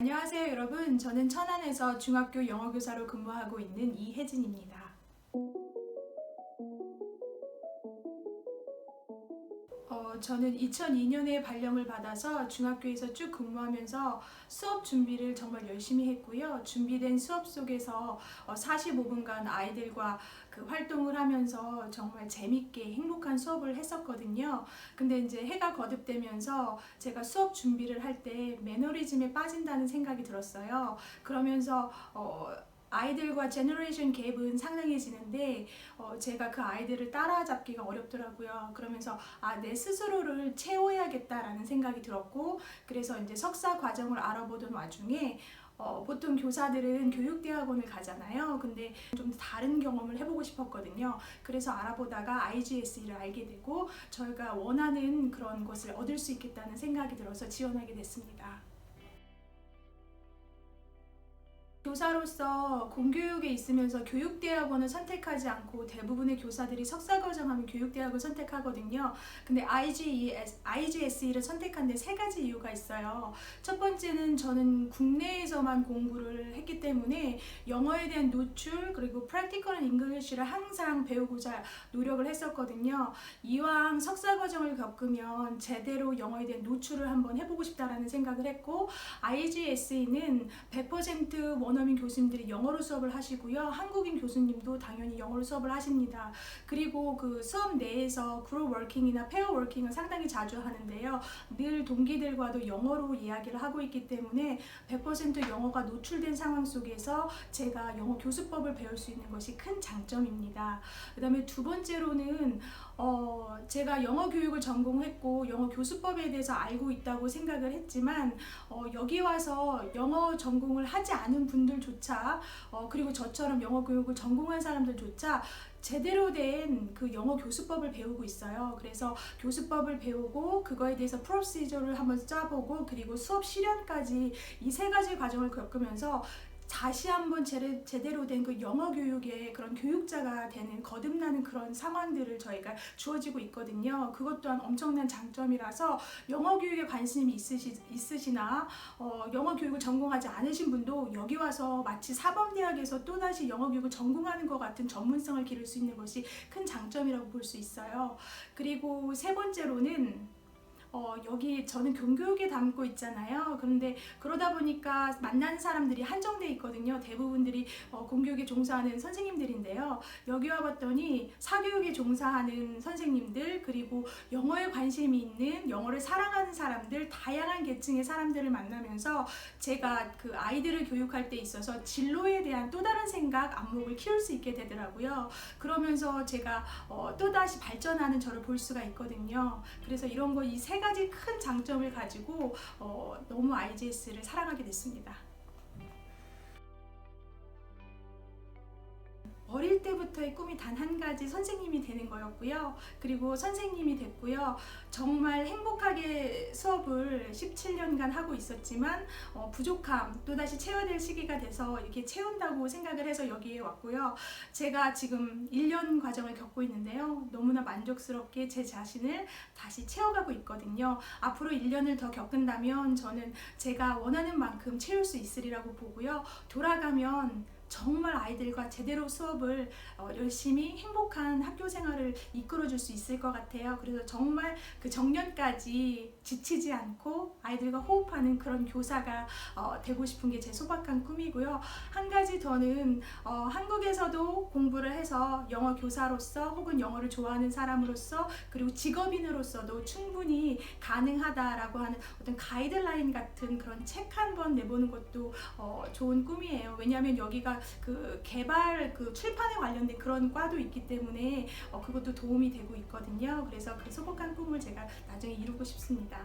안녕하세요 여러분. 저는 천안에서 중학교 영어교사로 근무하고 있는 이혜진입니다 어, 저는 2002년에 발령을 받아서 중학교에서 쭉 근무하면서 수업 준비를 정말 열심히 했고요. 준비된 수업 속에서 어, 45분간 아이들과 그 활동을 하면서 정말 재밌게 행복한 수업을 했었거든요. 근데 이제 해가 거듭되면서 제가 수업 준비를 할 때 매너리즘에 빠진다는 생각이 들었어요. 그러면서 어, 아이들과 제너레이션 갭은 상당해지는데 어, 제가 그 아이들을 따라잡기가 어렵더라고요. 그러면서 아, 내 스스로를 채워야겠다라는 생각이 들었고 그래서 이제 석사 과정을 알아보던 와중에 어, 보통 교사들은 교육대학원을 가잖아요. 근데 좀 다른 경험을 해보고 싶었거든요. 그래서 알아보다가 IGSE를 알게 되고 저희가 원하는 그런 것을 얻을 수 있겠다는 생각이 들어서 지원하게 됐습니다. 교사로서 공교육에 있으면서 교육대학원을 선택하지 않고 대부분의 교사들이 석사과정하면 교육대학을 선택하거든요. 근데 IGES, IGSE를 선택한 데 세 가지 이유가 있어요. 첫 번째는 저는 국내에서만 공부를 했기 때문에 영어에 대한 노출 그리고 프랙티컬한 잉글리시를 항상 배우고자 노력을 했었거든요. 이왕 석사과정을 겪으면 제대로 영어에 대한 노출을 한번 해보고 싶다라는 생각을 했고 IGSE는 100% 원어민 교수님들이 영어로 수업을 하시고요. 한국인 교수님도 당연히 영어로 수업을 하십니다. 그리고 그 수업 내에서 그룹 워킹이나 페어 워킹을 상당히 자주 하는데요. 늘 동기들과도 영어로 이야기를 하고 있기 때문에 100% 영어가 노출된 상황 속에서 제가 영어 교수법을 배울 수 있는 것이 큰 장점입니다. 그 다음에 두 번째로는 어, 제가 영어 교육을 전공했고 영어 교수법에 대해서 알고 있다고 생각을 했지만 어, 여기 와서 영어 전공을 하지 않은 분들 조차 어, 그리고 저처럼 영어 교육을 전공한 사람들조차 제대로 된 그 영어 교수법을 배우고 있어요. 그래서 교수법을 배우고 그거에 대해서 프로시저를 한번 짜보고 그리고 수업 실현까지 이 세 가지 과정을 겪으면서 다시 한번 제대, 제대로 된 그 영어 교육의 그런 교육자가 되는 거듭나는 그런 상황들을 저희가 주어지고 있거든요. 그것 또한 엄청난 장점이라서 영어 교육에 관심이 있으시, 있으시나 어, 영어 교육을 전공하지 않으신 분도 여기 와서 마치 사범대학에서 또다시 영어 교육을 전공하는 것 같은 전문성을 기를 수 있는 것이 큰 장점이라고 볼 수 있어요. 그리고 세 번째로는 어, 여기 저는 공교육에 담고 있잖아요. 그런데 그러다 보니까 만나는 사람들이 한정돼 있거든요. 대부분들이 어, 공교육에 종사하는 선생님들인데요. 여기 와봤더니 사교육에 종사하는 선생님들 그리고 영어에 관심이 있는 영어를 사랑하는 사람들 다양한 계층의 사람들을 만나면서 제가 그 아이들을 교육할 때 있어서 진로에 대한 또 다른 생각 안목을 키울 수 있게 되더라고요. 그러면서 제가 어, 또 다시 발전하는 저를 볼 수가 있거든요. 그래서 이런 거이세 가지 큰 장점을 가지고 어, 너무 IGS를 사랑하게 됐습니다. 어릴 때부터의 꿈이 단 한 가지 선생님이 되는 거였고요. 그리고 선생님이 됐고요. 정말 행복하게 수업을 17년간 하고 있었지만 어, 부족함 또다시 채워야 될 시기가 돼서 이렇게 채운다고 생각을 해서 여기에 왔고요. 제가 지금 1년 과정을 겪고 있는데요. 너무나 만족스럽게 제 자신을 다시 채워가고 있거든요. 앞으로 1년을 더 겪는다면 저는 제가 원하는 만큼 채울 수 있으리라고 보고요. 돌아가면 정말 아이들과 제대로 수업을 어, 열심히 행복한 학교 생활을 이끌어 줄 수 있을 것 같아요. 그래서 정말 그 정년까지 지치지 않고 아이들과 호흡하는 그런 교사가 어, 되고 싶은 게 제 소박한 꿈이고요. 한 가지 더는 어, 한국에서도 공부를 해서 영어 교사로서 혹은 영어를 좋아하는 사람으로서 그리고 직업인으로서도 충분히 가능하다라고 하는 어떤 가이드라인 같은 그런 책한번 내보는 것도 어, 좋은 꿈이에요. 왜냐하면 여기가 그 개발 그 출판에 관련된 그런 과도 있기 때문에 어, 그것도 도움이 되고 있거든요. 그래서 그 소박한 꿈을 제가 나중에 이루고 싶습니다.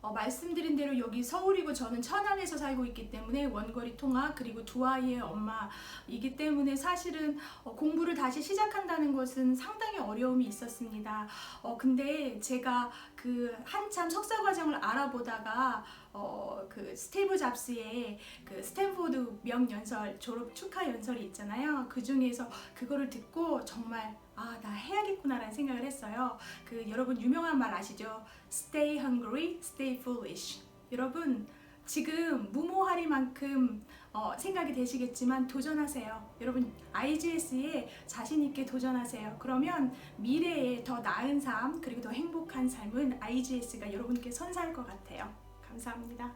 어, 말씀드린 대로 여기 서울이고 저는 천안에서 살고 있기 때문에 원거리 통학 그리고 두 아이의 엄마이기 때문에 사실은 어, 공부를 다시 시작한다는 것은 상당히 어려움이 있었습니다. 어, 근데 제가 그 한참 석사 과정을 알아보다가 어, 그 스테이브 잡스의 그 스탠포드 명연설 졸업 축하 연설이 있잖아요. 그 중에서 그거를 듣고 정말 아, 나 해야겠구나라는 생각을 했어요. 그 여러분 유명한 말 아시죠? Stay hungry, stay foolish. 여러분 지금 무모하리만큼 어, 생각이 되시겠지만 도전하세요. 여러분 IGS에 자신 있게 도전하세요. 그러면 미래에 더 나은 삶 그리고 더 행복한 삶은 IGS가 여러분께 선사할 것 같아요. 감사합니다.